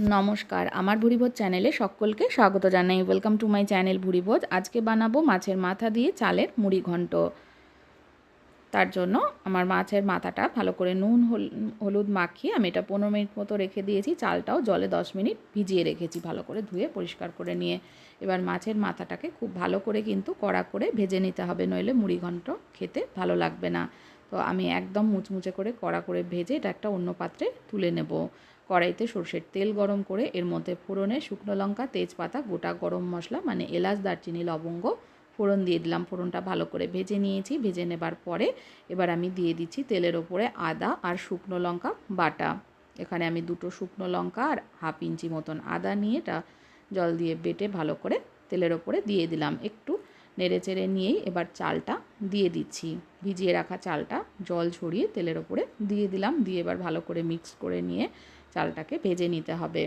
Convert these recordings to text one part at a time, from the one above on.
নমস্কার, আমার ভুরিভোজ চ্যানেলে সকলকে স্বাগত জানাই। Welcome to my channel Bhurivoj. আজকে বানাবো মাছের মাথা দিয়ে চালের মুড়ি ঘন্ট। তার জন্য আমার মাছের মাথাটা ভালো করে নুন হলুদ মাখিয়ে আমি এটা পনেরো মিনিট মতো রেখে দিয়েছি। চালটাও জলে দশ মিনিট ভিজিয়ে রেখেছি ভালো করে ধুয়ে পরিষ্কার করে নিয়ে। এবার মাছের মাথাটাকে খুব ভালো করে কিন্তু কড়া করে ভেজে নিতে হবে, নইলে মুড়ি ঘন্ট খেতে ভালো লাগবে না। তো আমি একদম মুচমুচে করে কড়া করে ভেজে এটা একটা অন্য পাত্রে তুলে নেব। কড়াইতে সর্ষের তেল গরম করে এর মধ্যে ফোড়নে শুকনো লঙ্কা, তেজপাতা, গোটা গরম মশলা মানে এলাচ, দারচিনি, লবঙ্গ ফোড়ন দিয়ে দিলাম। ফোড়নটা ভালো করে ভেজে নিয়েছি। ভেজে নেবার পরে এবার আমি দিয়ে দিচ্ছি তেলের ওপরে আদা আর শুকনো লঙ্কা বাটা। এখানে আমি দুটো শুকনো লঙ্কা আর হাফ ইঞ্চি মতন আদা নিয়ে এটা জল দিয়ে বেটে ভালো করে তেলের ওপরে দিয়ে দিলাম। একটু নেড়ে চেড়ে নিয়েই এবার চালটা দিয়ে দিচ্ছি। ভিজিয়ে রাখা চালটা জল ছড়িয়ে তেলের ওপরে দিয়ে দিলাম। দিয়ে এবার ভালো করে মিক্স করে নিয়ে চালটাকে ভেজে নিতে হবে।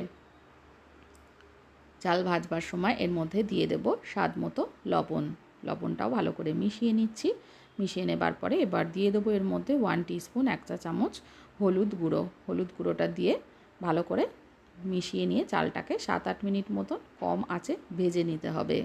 চাল ভাজবার সময় এর মধ্যে দিয়ে দেব স্বাদ মতো লবণ। লবণটাও ভালো করে মিশিয়ে নিচ্ছি। মিশিয়ে নেবার পরে এবার দিয়ে দেবো এর মধ্যে ওয়ান টিস্পুন এক চা চামচ হলুদ গুঁড়ো। হলুদ গুঁড়োটা দিয়ে ভালো করে মিশিয়ে নিয়ে চালটাকে সাত আট মিনিট মতন কম আঁচে ভেজে নিতে হবে।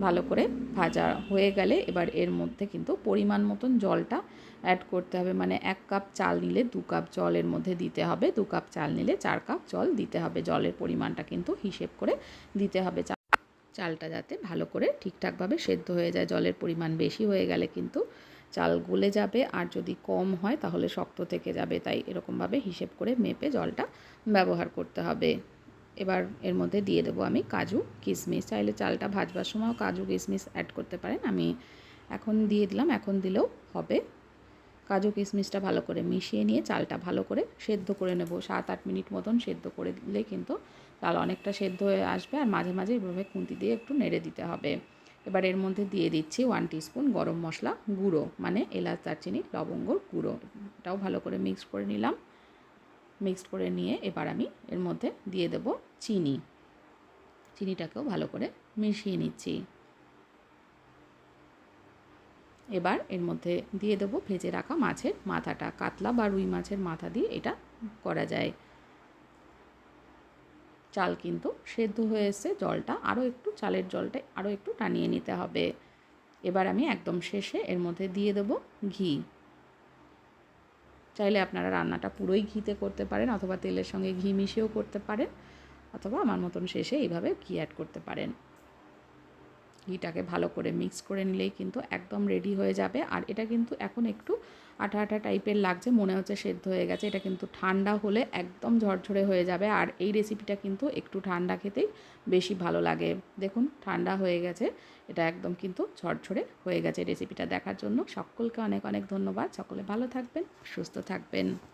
ভালো করে ভাজা হয়ে গেলে এবার এর মধ্যে কিন্তু পরিমাণ মতন জলটা অ্যাড করতে হবে। মানে এক কাপ চাল নিলে দু কাপ জল এর মধ্যে দিতে হবে। দু কাপ চাল নিলে চার কাপ জল দিতে হবে। জলের পরিমাণটা কিন্তু হিসেব করে দিতে হবে। চালটা যাতে ভালো করে ঠিকঠাকভাবে সেদ্ধ হয়ে যায়। জলের পরিমাণ বেশি হয়ে গেলে কিন্তু চাল গলে যাবে। আর যদি কম হয় তাহলে শক্ত থেকে যাবে। তাই এরকমভাবে হিসেব করে মেপে জলটা ব্যবহার করতে হবে। এবার এর মধ্যে দিয়ে দেবো আমি কাজু কিশমিশ চাইলে চালটা ভাজবার সময়ও কাজু কিশমিশ অ্যাড করতে পারেন। আমি এখন দিয়ে দিলাম, এখন দিলেও হবে। কাজু কিশমিশটা ভালো করে মিশিয়ে নিয়ে চালটা ভালো করে সেদ্ধ করে নেব। সাত আট মিনিট মতন সেদ্ধ করে দিলে কিন্তু চাল অনেকটা সেদ্ধ হয়ে আসবে আর মাঝে মাঝে এভাবে খুন্তি দিয়ে একটু নেড়ে দিতে হবে। এবার এর মধ্যে দিয়ে দিচ্ছি ওয়ান টিস্পুন গরম মশলা গুঁড়ো মানে এলাচ, দারচিনি, লবঙ্গর গুঁড়ো। এটাও ভালো করে মিক্স করে নিলাম। মিক্সড করে নিয়ে এবার আমি এর মধ্যে দিয়ে দেব চিনি। চিনিটাকেও ভালো করে মিশিয়ে নিচ্ছি। এবার এর মধ্যে দিয়ে দেবো ভেজে রাখা মাছের মাথাটা। কাতলা বা রুই মাছের মাথা দিয়ে এটা করা যায়। চাল কিন্তু সেদ্ধ হয়ে এসছে, জলটা আরও একটু, চালের জলটা আরও একটু টানিয়ে নিতে হবে। এবার আমি একদম শেষে এর মধ্যে দিয়ে দেবো ঘি। চাইলে আপনারা রান্নাটা পুরোই ঘিতে করতে পারেন অথবা তেলের সঙ্গে ঘি মিশিয়েও করতে পারেন, অথবা আমার মতন শেষে এইভাবে ঘি অ্যাড করতে পারেন। ঘিটাকে ভালো করে মিক্স করে নিলেই কিন্তু একদম রেডি হয়ে যাবে। আর এটা কিন্তু এখন একটু আঠা আঠা টাইপের লাগছে, মনে হচ্ছে সেদ্ধ হয়ে গেছে। এটা কিন্তু ঠান্ডা হলে একদম ঝরঝরে হয়ে যাবে। আর এই রেসিপিটা কিন্তু একটু ঠান্ডা খেতেই বেশি ভালো লাগে। দেখুন, ঠান্ডা হয়ে গেছে। এটা একদম কিন্তু ঝরঝরে হয়ে গেছে রেসিপিটা দেখার জন্য। সকলকে অনেক অনেক ধন্যবাদ। সকলে ভালো থাকবেন, সুস্থ থাকবেন।